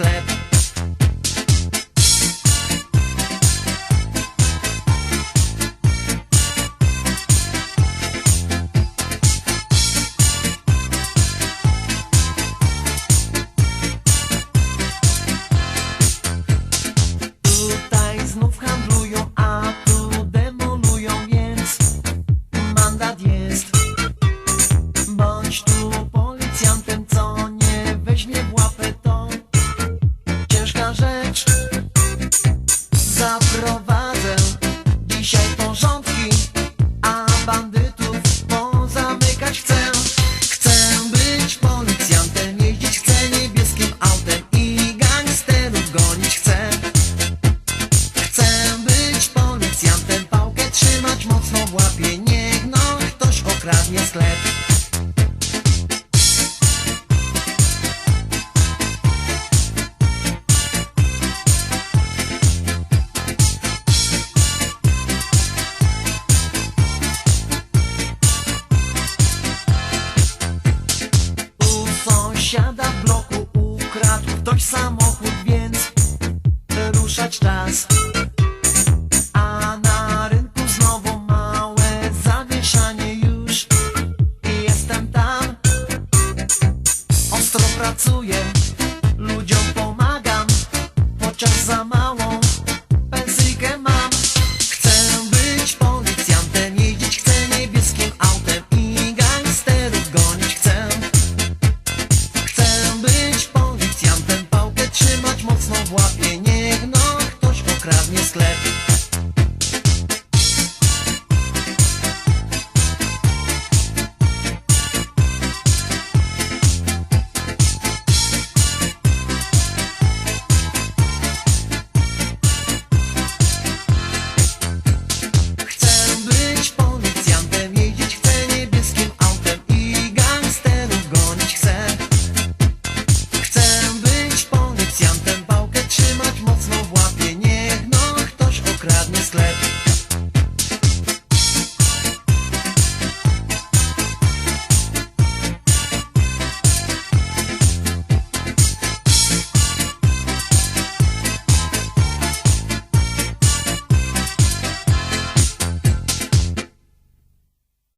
slap pachnie sklep U w bloku ukradł ktoś samochód. savoir gagner. misled.